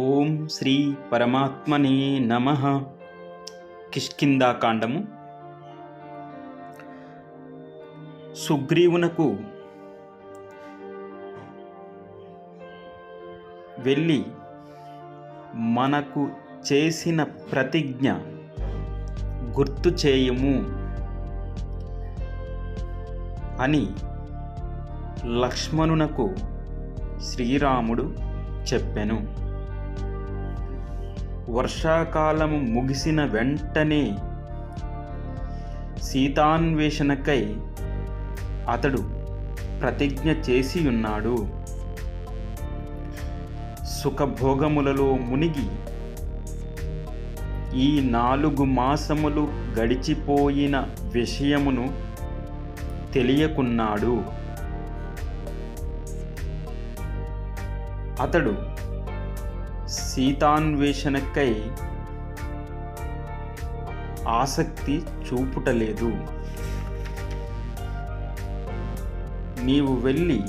ఓం శ్రీ పరమాత్మనే నమ. కిష్కిందాకాండము సుగ్రీవునకు వెళ్ళి మనకు చేసిన ప్రతిజ్ఞ గుర్తు చేయము అని లక్ష్మణునకు శ్రీరాముడు చెప్పెను. వర్షాకాలము ముగిసిన వెంటనే సీతాన్వేషణకై అతడు ప్రతిజ్ఞ చేసి ఉన్నాడు సుఖభోగములలో మునిగి ఈ నాలుగు మాసములు గడిచిపోయిన విషయమును తెలియకున్నాడు. అతడు సీతాన్వేషణకై ఆసక్తి చూపుటలేదు. నీవు వెళ్ళి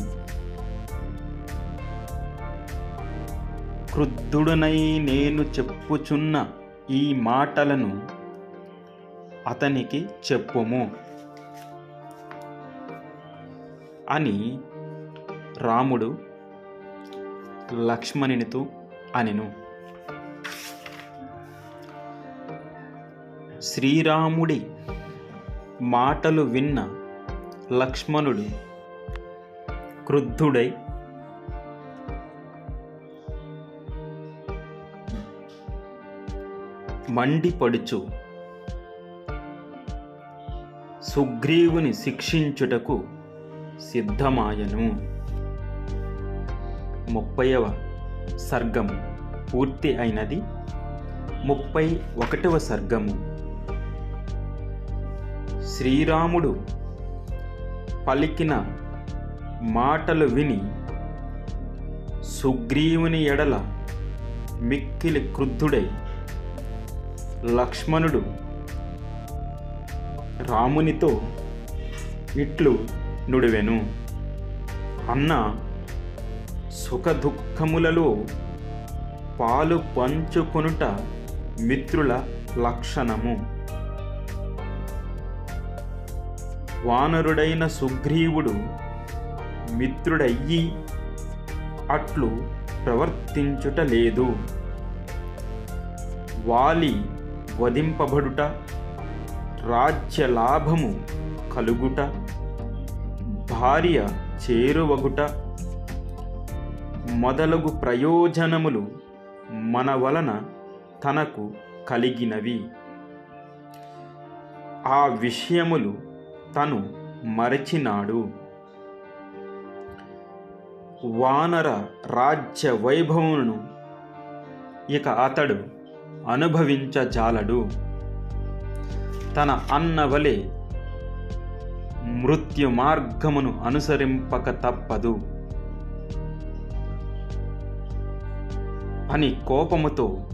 క్రుద్ధుడనై నేను చెప్పుచున్న ఈ మాటలను అతనికి చెప్పుము. అని రాముడు లక్ష్మణునితో అనెను శ్రీరాముడి మాటలు విన్న లక్ష్మణుడు క్రుద్ధుడై మండిపడుచు సుగ్రీవుని శిక్షించుటకు సిద్ధమాయను. ముప్పైవ సర్గం పూర్తి అయినది. ముప్పై ఒకటవ సర్గము. శ్రీరాముడు పలికిన మాటలు విని సుగ్రీవుని ఎడల మిక్కిలి క్రుద్ధుడై లక్ష్మణుడు రామునితో ఇట్లు నుడివెను. అన్న సుఖదుఖములలో పాలు పంచుకొనుట మిత్రుల లక్షణము. వానరుడైన సుగ్రీవుడు మిత్రుడయ్యి అట్లు ప్రవర్తించుట లేదు. వాలి వధింపబడుట రాజ్య లాభము కలుగుట భార్య చేరువగుట మొదలగు ప్రయోజనములు మన వలన తనకు కలిగినవి. ఆ విషయములు తను మరచినాడు. వానర రాజ్య వైభవమును ఇక అతడు అనుభవించజాలడు. తన అన్నవలే మృత్యు మార్గమును అనుసరింపక తప్పదు. అని కోపముతో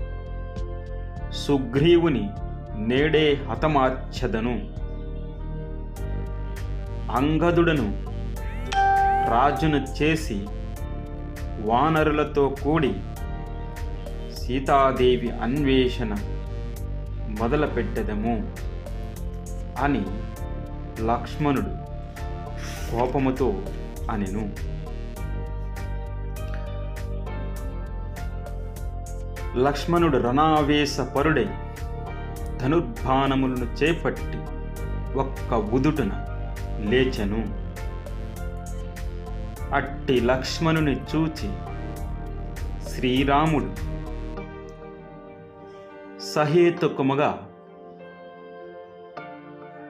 సుగ్రీవుని నేడే హతమార్చదను. అంగదుడను రాజును చేసి వానరులతో కూడి సీతాదేవి అన్వేషణ మొదలుపెట్టెదము అని లక్ష్మణుడు కోపముతో అనెను. లక్ష్మణుడు రణావేశ పరుడై ధనుర్బాణములను చేపట్టి ఒక్క ఉదుటున లేచెను. అట్టి లక్ష్మణుని చూచి శ్రీరాముడు సహేతుకముగా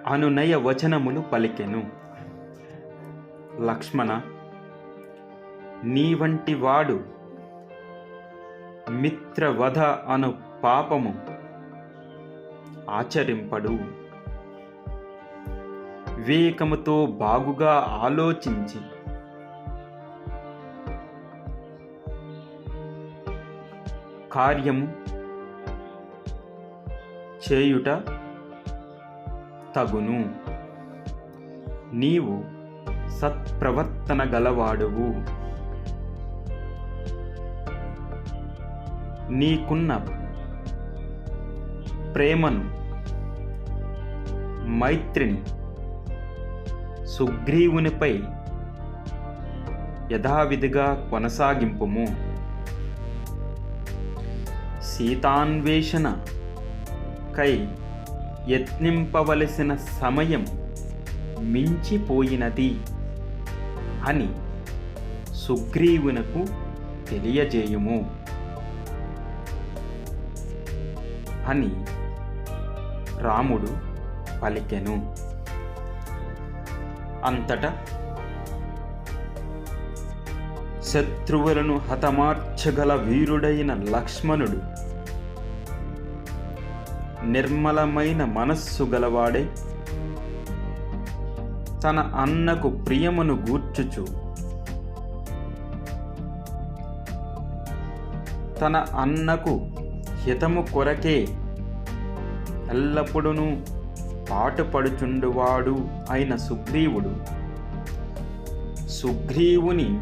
అనునయ వచనములు పలికెను. లక్ష్మణ నీ వంటి వాడు మిత్రవధ అను పాపము ఆచరింపడు. వివేకముతో బాగుగా ఆలోచించి కార్యము చేయుట తగును. నీవు సత్ప్రవర్తన గలవాడువు. నీకున్న ప్రేమను మైత్రిని సుగ్రీవునిపై యథావిధిగా కొనసాగింపుము. సీతాన్వేషణ కై యత్నింపవలసిన సమయం మించిపోయినది అని సుగ్రీవునకు తెలియజేయుము. అని రాముడు పలికెను. అంతటా శత్రువులను హతమార్చగల వీరుడైన లక్ష్మణుడు నిర్మలమైన మనస్సు గలవాడే తన అన్నకు ప్రియమును గూర్చుచు తన అన్నకు హితము కొరకే ఎల్లప్పుడూ పాటుపడుచుండువాడు అయిన సుగ్రీవుడు. సుగ్రీవుని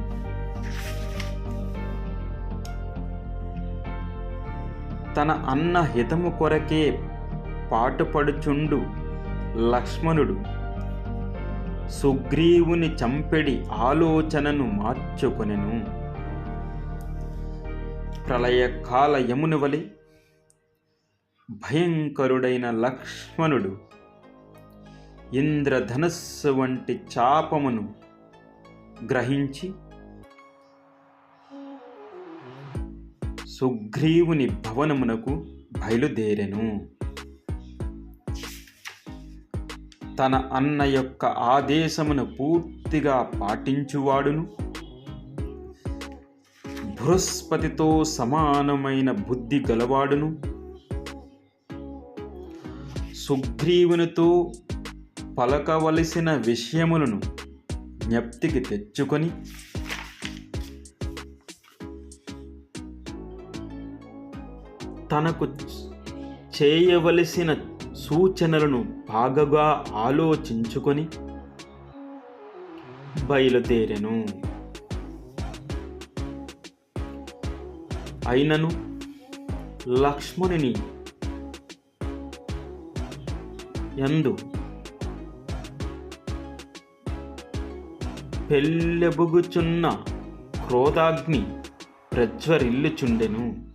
తన అన్న హితము కొరకే పాటుపడుచుండు లక్ష్మణుడు. సుగ్రీవుని చంపెడి ఆలోచనను మార్చుకొనెను. ప్రళయకాల యముని వలి భయంకరుడైన లక్ష్మణుడు ఇంద్రధనస్సు వంటి చాపమును గ్రహించి సుగ్రీవుని భవనమునకు బయలుదేరెను. తన అన్న యొక్క ఆదేశమును పూర్తిగా పాటించువాడును. బృహస్పతితో సమానమైన బుద్ధి గలవాడును. సుగ్రీవునితో పలకవలసిన విషయములను జ్ఞప్తికి తెచ్చుకొని తనకు చేయవలసిన సూచనలను బాగా ఆలోచించుకొని బయలుదేరెను. అయినను లక్ష్మణుని ఎందు. పెళ్ళెబుగుచున్న క్రోధాగ్ని ప్రజ్వరిల్లుచుండెను.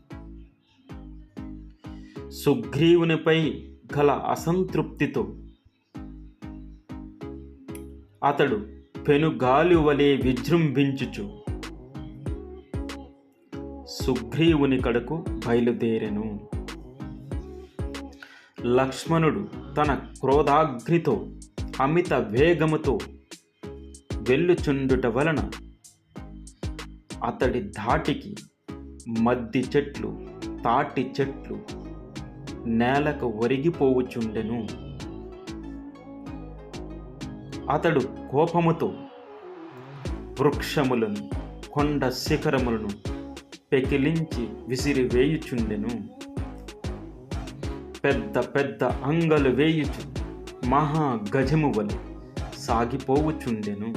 సుగ్రీవునిపై గల అసంతృప్తితో అతడు పెనుగాలి వలె విజృంభించుచు సుగ్రీవుని కడకు బయలుదేరెను. లక్ష్మణుడు తన క్రోధాగ్నితో అమిత వేగముతో వెళ్ళుచుండుట వలన అతడి ధాటికి మద్ది చెట్లు తాటి చెట్లు నేలకు ఒరిగిపోవుచుండెను. అతడు కోపముతో వృక్షములను కొండ శిఖరములను పెకిలించి విసిరివేయుచుండెను. పెద్ద పెద్ద అంగలు వేయుచు మహా గజము వలె సాగిపోవుచుండెను.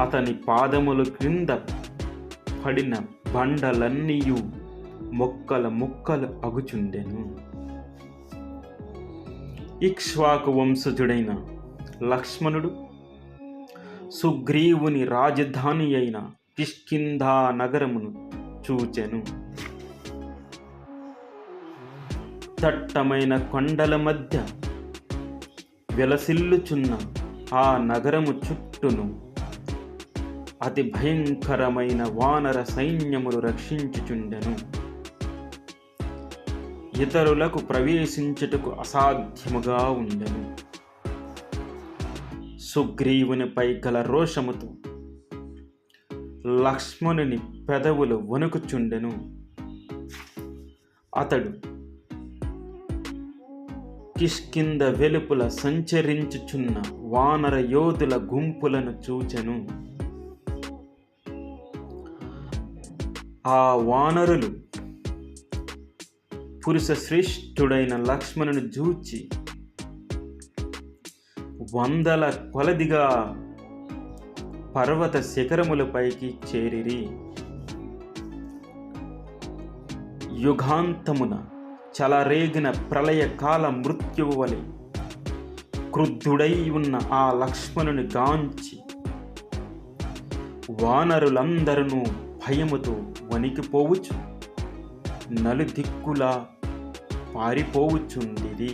అతని పాదముల క్రింద పడిన బండలన్నీయు మొక్కల ముక్కలు అగుచుండెను. ఇక్ష్వాకు వంశజుడైన లక్ష్మణుడు సుగ్రీవుని రాజధాని అయిన కిష్కింధా నగరమును చూచెను. దట్టమైన కొండల మధ్య వెలసిల్లుచున్న ఆ నగరము చుట్టూను. అతి భయంకరమైన వానర సైన్యములు రక్షించుచుండెను. ఇతరులకు ప్రవేశించుటకు అసాధ్యముగా ఉండెను. సుగ్రీవునిపై గల రోషముతో లక్ష్మణుని పెదవులు వణుకుచుండెను. అతడు కిష్కింద వెలుపుల సంచరించుచున్న వానర యోధుల గుంపులను చూచెను. ఆ వానరులు పురుష శ్రేష్ఠుడైన లక్ష్మణుని జూచి వందల కొలదిగా పర్వత శిఖరములపైకి చేరిరి. యుగాంతమున చలరేగిన ప్రళయకాల మృత్యువు వలె క్రుద్ధుడై ఉన్న ఆ లక్ష్మణుని గాంచి వానరులందరూ భయముతో వణికిపోవచ్చు నలుదిక్కులా పారిపోవచ్చుండిది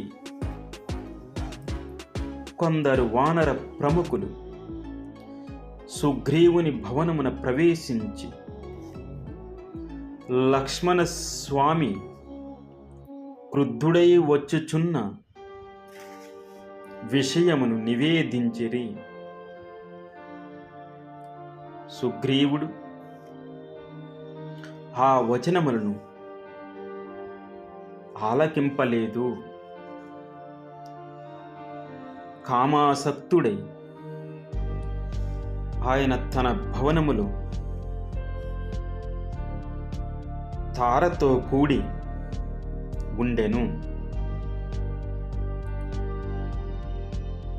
కొందరు వానర ప్రముఖులు సుగ్రీవుని భవనమున ప్రవేశించి లక్ష్మణ స్వామి క్రుద్ధుడై వచ్చుచున్న విషయమును నివేదించిరి. సుగ్రీవుడు ఆ వచనములను ఆలకింపలేదు. కామాసక్తుడై ఆయన తన భవనములో తారతో కూడి ఉండెను.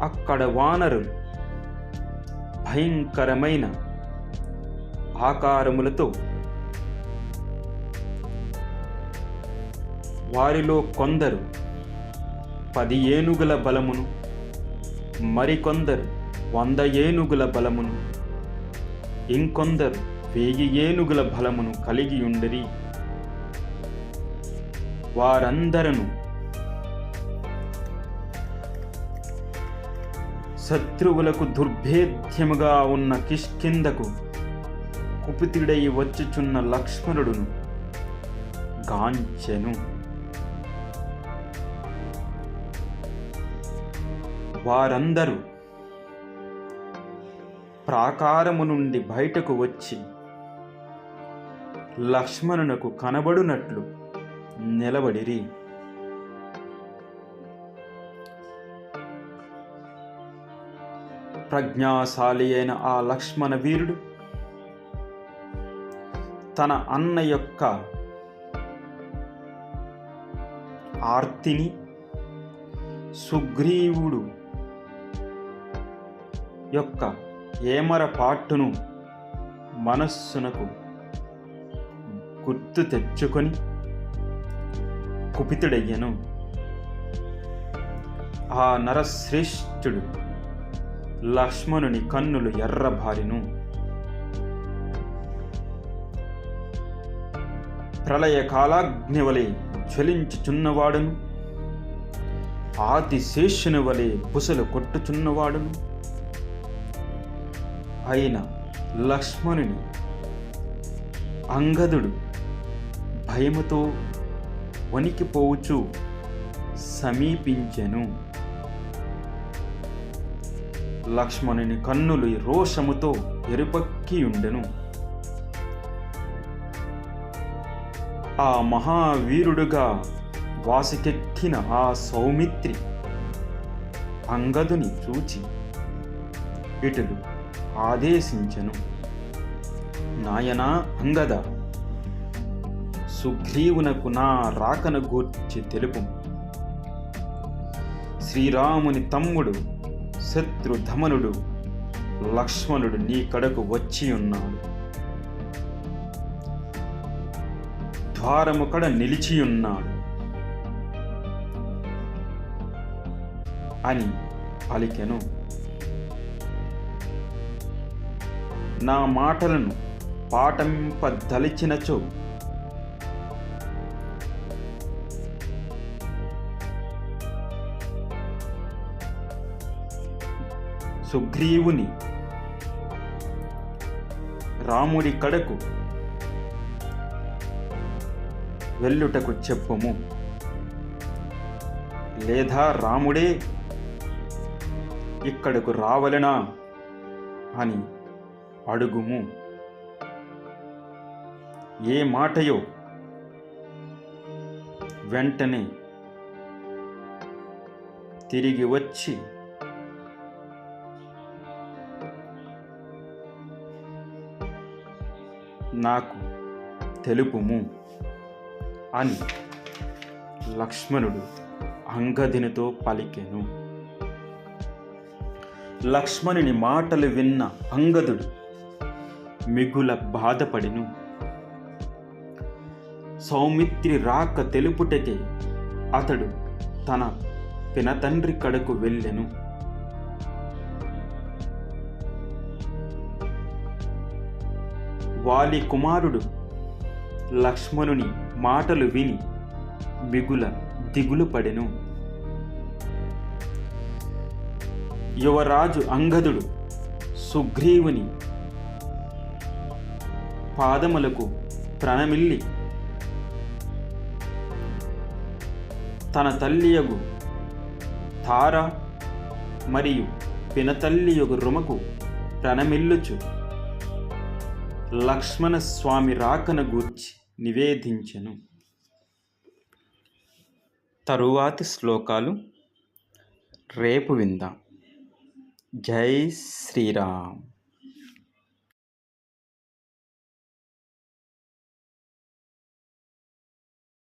అక్కడ వానరులు భయంకరమైన ఆకారములతో వారిలో కొందరు పది ఏనుగుల బలమును మరికొందరు వంద ఏనుగుల బలమును ఇంకొందరు వెయ్యి ఏనుగుల బలమును కలిగి ఉండరి. వారందరను శత్రువులకు దుర్భేద్యముగా ఉన్న కిష్కిందకు కుపితుడై వచ్చుచున్న లక్ష్మణుడును గాంచెను. వారందరూ ప్రాకారము నుండి బయటకు వచ్చి లక్ష్మణునకు కనబడునట్లు నిలబడిరి. ప్రజ్ఞాశాలి అయిన ఆ లక్ష్మణ వీరుడు తన అన్న యొక్క ఆర్తిని సుగ్రీవుడు యొక్క ఏమర పాటును మనస్సునకు గుర్తు తెచ్చుకొని కుపితుడయ్యను. ఆ నరశ్రేష్ఠుడు లక్ష్మణుని కన్నులు ఎర్రబారిను. ప్రళయ కాలాగ్ని వలె జ్వలించుచున్నవాడును. ఆదిశేషుని వలె పుసలు కొట్టుచున్నవాడును. అయిన లక్ష్మణుని అంగదుడు భయముతో వణికిపోవచ్చు సమీపించెను. లక్ష్మణుని కన్నులు రోషముతో ఎరుపక్కియుండెను ఆ మహావీరుడుగా వాసికెక్కిన ఆ సౌమిత్రి అంగదుని చూచి ఇటులు ఆదేశించెను. నాయనా అంగద సుగ్రీవునకు నా రాకను గూర్చి తెలుపు. శ్రీరాముని తమ్ముడు శత్రుధమనుడు లక్ష్మణుడు నీ కడకు వచ్చి ఉన్నాడు. ద్వారము కడ నిలిచియున్నాడు అని పలికెను. నా మాటలను పాటంపదలిచినచో సుగ్రీవుని. రాముడి కడకు వెళ్ళుటకు చెప్పుము. లేదా రాముడే ఇక్కడకు రావలనా అని అడుగుము. ఏ మాటయో వెంటనే తిరిగి వచ్చి నాకు తెలుపుము అని లక్ష్మణుడు అంగదినితో పలికెను. లక్ష్మణుని మాటలు విన్న అంగదుడు మిగుల బాధపడిను. సౌమిత్రి రాక తెలుపుటకే అతడు తన పినతండ్రి కడకు వెళ్ళెను. వాలి కుమారుడు. లక్ష్మణుని మాటలు విని మిగుల దిగులు పడెను. యువరాజు అంగదుడు సుగ్రీవుని పాదములకు ప్రణమిల్లి తన తల్లియగు తార మరియు పినతల్లియగు రుమకు ప్రణమిల్లుచు. లక్ష్మణ స్వామి రాకను గూర్చి నివేదించెను. తరువాతి శ్లోకాలు రేపు విందాం. జై శ్రీరామ్.